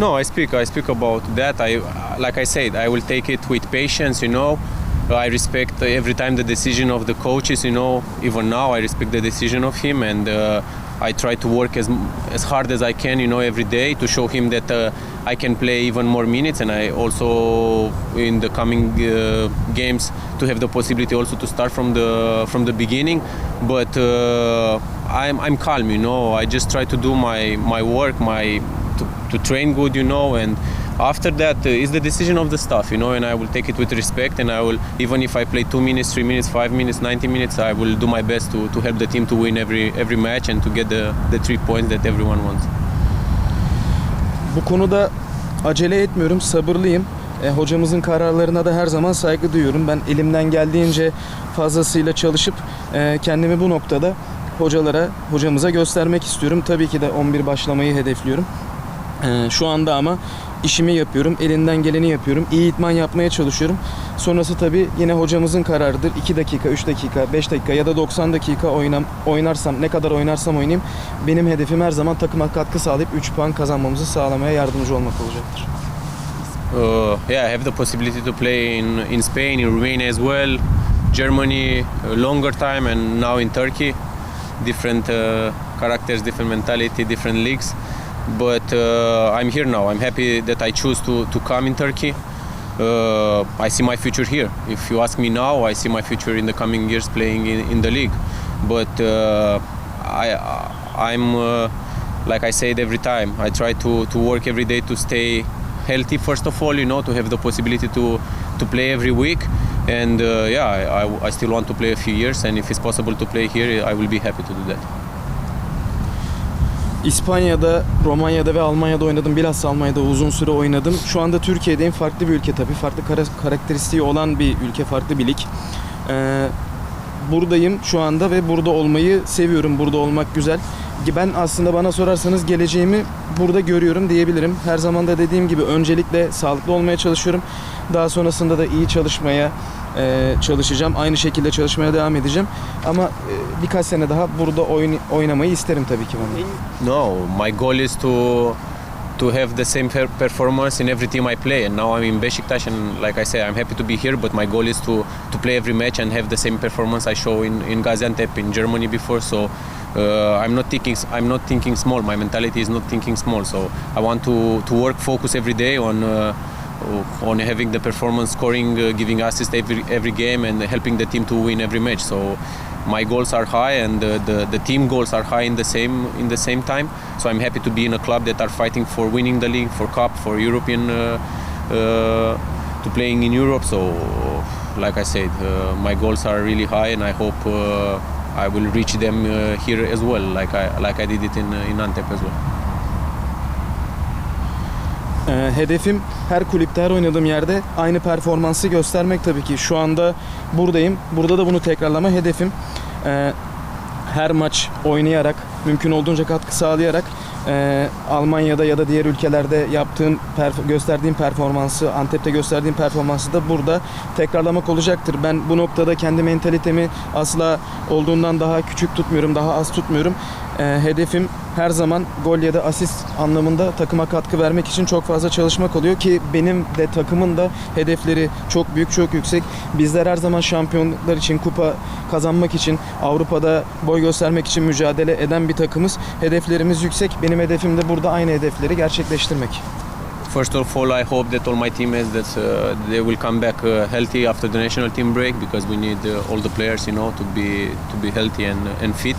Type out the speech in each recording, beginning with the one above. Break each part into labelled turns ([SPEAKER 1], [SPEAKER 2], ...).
[SPEAKER 1] No, I speak. I speak about that. I, like I said, I will take it with patience. You know, I respect every time the decision of the coaches. You know, even now I respect the decision of him, and uh, I try to work as as hard as I can. You know, every day to show him that uh, I can play even more minutes, and I also in the coming uh, games to have the possibility also to start from the from the beginning. But uh, I'm I'm calm. You know, I just try to do my my work, my to, to train good, you know, and after that uh, is the decision of the staff, you know, and I will take it with respect, and I will even if I play two minutes, three minutes, five minutes, 90 minutes, I will do my best to, to help the team to win every every match and to get the, the three points that everyone wants.
[SPEAKER 2] Bu konuda acele etmiyorum, sabırlıyım. E, hocamızın kararlarına da her zaman saygı duyuyorum. Ben elimden geldiğince fazlasıyla çalışıp e, kendimi bu noktada hocalara, hocamıza göstermek istiyorum. Tabii ki de 11 başlamayı hedefliyorum. E, şu anda ama işimi yapıyorum, elinden geleni yapıyorum. İyi itman yapmaya çalışıyorum. Sonrası tabii yine hocamızın kararıdır. 2 dakika, 3 dakika, 5 dakika ya da 90 dakika oynam, oynarsam, ne kadar oynarsam oynayayım. Benim hedefim her zaman takıma katkı sağlayıp 3 puan kazanmamızı sağlamaya yardımcı olmak olacaktır.
[SPEAKER 1] Uh, yeah, I have the possibility to play in, in Spain, in Romania as well, Germany, a longer time, and now in Turkey. Different uh, characters, different mentality, different leagues. But uh, I'm here now. I'm happy that I choose to, to come in Turkey. Uh, I see my future here. If you ask me now, I see my future in the coming years playing in, in the league. But uh, I, I'm, uh, like I said every time, I try to, to work every day to stay healthy first of all you know to have the possibility to to play every week and uh, yeah I, I, I still want to play a few years and if it's possible to play here I will be happy to do that
[SPEAKER 2] İspanya'da, Romanya'da ve Almanya'da oynadım. Bilhassa Almanya'da uzun süre oynadım. Şu anda Türkiye'deyim. Farklı bir ülke tabii. Farklı kara- karakteristiği olan bir ülke, farklı bir lig. Ee, buradayım şu anda ve burada olmayı seviyorum. Burada olmak güzel. Ben aslında bana sorarsanız geleceğimi burada görüyorum diyebilirim. Her zaman da dediğim gibi öncelikle sağlıklı olmaya çalışıyorum. Daha sonrasında da iyi çalışmaya e, çalışacağım. Aynı şekilde çalışmaya devam edeceğim. Ama e, birkaç sene daha burada oyun, oynamayı isterim tabii ki ben.
[SPEAKER 1] no my goal is to to have the same per- performance in every team I play and now I'm in Besiktas and like I say I'm happy to be here but my goal is to to play every match and have the same performance I show in in Gaziantep in Germany before so uh, I'm not thinking I'm not thinking small my mentality is not thinking small so I want to to work focus every day on uh, on having the performance scoring uh, giving assist every every game and helping the team to win every match. So my goals are high and the, the, team goals are high in the same in the same time. So I'm happy to be in a club that are fighting for winning the league for cup for European uh, uh, to playing in Europe. So like I said uh, my goals are really high and I hope uh, I will reach them here as well like I like I did it in in Antep as well
[SPEAKER 2] Ee, hedefim her kulüpte, her oynadığım yerde aynı performansı göstermek tabii ki. Şu anda buradayım. Burada da bunu tekrarlama hedefim. Ee, her maç oynayarak, mümkün olduğunca katkı sağlayarak e, Almanya'da ya da diğer ülkelerde yaptığım, perf- gösterdiğim performansı, Antep'te gösterdiğim performansı da burada tekrarlamak olacaktır. Ben bu noktada kendi mentalitemi asla olduğundan daha küçük tutmuyorum, daha az tutmuyorum. Ee, hedefim her zaman gol ya da asist anlamında takıma katkı vermek için çok fazla çalışmak oluyor ki benim de takımın da hedefleri çok büyük, çok yüksek. Bizler her zaman şampiyonluklar için, kupa kazanmak için, Avrupa'da boy göstermek için mücadele eden bir takımız. Hedeflerimiz yüksek. Benim hedefim de burada aynı hedefleri gerçekleştirmek.
[SPEAKER 1] First of all, I hope that all my teammates that uh, they will come back uh, healthy after the national team break because we need uh, all the players, you know, to be to be healthy and and fit.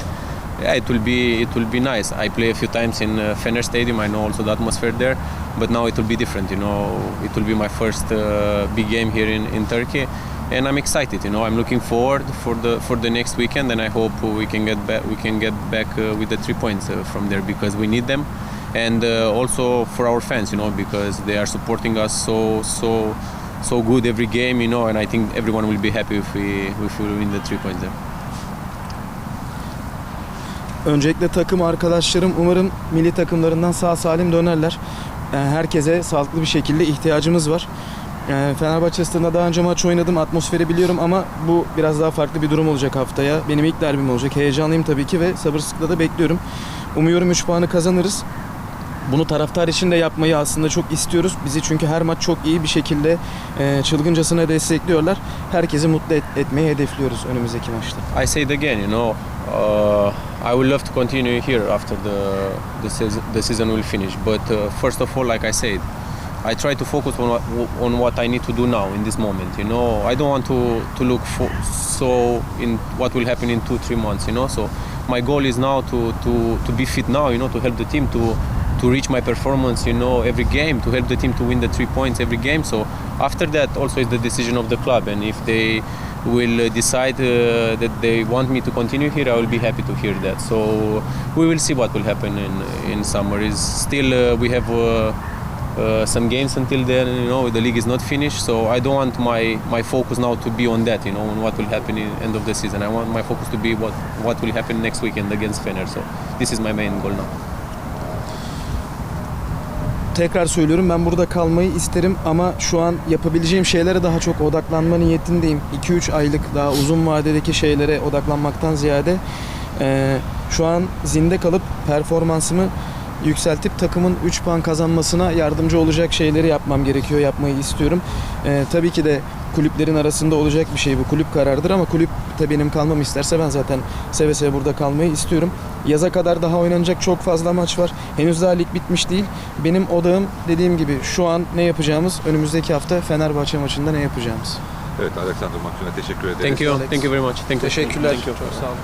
[SPEAKER 1] Yeah, it will be it will be nice. I play a few times in uh, Fener Stadium. I know also the atmosphere there, but now it will be different. You know, it will be my first uh, big game here in, in Turkey, and I'm excited. You know, I'm looking forward for the for the next weekend, and I hope we can get back we can get back uh, with the three points uh, from there because we need them and uh, also for our fans, you know, because they are supporting us so so so good every game, you know, and I think everyone will be happy if we if we win the three points there.
[SPEAKER 2] Öncelikle takım arkadaşlarım umarım milli takımlarından sağ salim dönerler. Ee, Herkese sağlıklı bir şekilde ihtiyacımız var. Ee, Fenerbahçe stadında daha önce maç oynadım, atmosferi biliyorum ama bu biraz daha farklı bir durum olacak haftaya. Benim ilk derbim olacak. Heyecanlıyım tabii ki ve sabırsızlıkla da bekliyorum. Umuyorum 3 puanı kazanırız. Bunu taraftar için de yapmayı aslında çok istiyoruz. Bizi çünkü her maç çok iyi bir şekilde e, çılgıncasına destekliyorlar. Herkesi mutlu et- etmeyi hedefliyoruz önümüzdeki maçta.
[SPEAKER 1] I say it again, you know, uh, I would love to continue here after the the season, the season will finish. But uh, first of all, like I said, I try to focus on what, on what I need to do now in this moment. You know, I don't want to to look for so in what will happen in two three months. You know, so my goal is now to to to be fit now. You know, to help the team to to reach my performance. You know, every game to help the team to win the three points every game. So after that, also is the decision of the club, and if they will uh, decide uh, that they want me to continue here, I will be happy to hear that. So we will see what will happen in in summer. Is still uh, we have. Uh, uh, some games until then, you know, the league is not finished. So I don't want my, my focus now to be on that, you know, on what will happen in end of the season. I want my focus to be what what will happen next weekend against Fener. So this is my main goal now.
[SPEAKER 2] Tekrar söylüyorum ben burada kalmayı isterim ama şu an yapabileceğim şeylere daha çok odaklanma niyetindeyim. 2-3 aylık daha uzun vadedeki şeylere odaklanmaktan ziyade eee, şu an zinde kalıp performansımı yükseltip takımın 3 puan kazanmasına yardımcı olacak şeyleri yapmam gerekiyor, yapmayı istiyorum. Eee, tabii ki de kulüplerin arasında olacak bir şey bu. Kulüp kararıdır ama kulüp de benim kalmamı isterse ben zaten seve seve burada kalmayı istiyorum. Yaza kadar daha oynanacak çok fazla maç var. Henüz daha lig bitmiş değil. Benim odağım dediğim gibi şu an ne yapacağımız, önümüzdeki hafta Fenerbahçe maçında ne yapacağımız.
[SPEAKER 3] Evet Alexander Maksun'a teşekkür ederiz.
[SPEAKER 1] Thank you,
[SPEAKER 2] Alex.
[SPEAKER 1] thank you very much. Thank you.
[SPEAKER 2] Teşekkürler.
[SPEAKER 1] Thank you.
[SPEAKER 2] Çok sağ olun.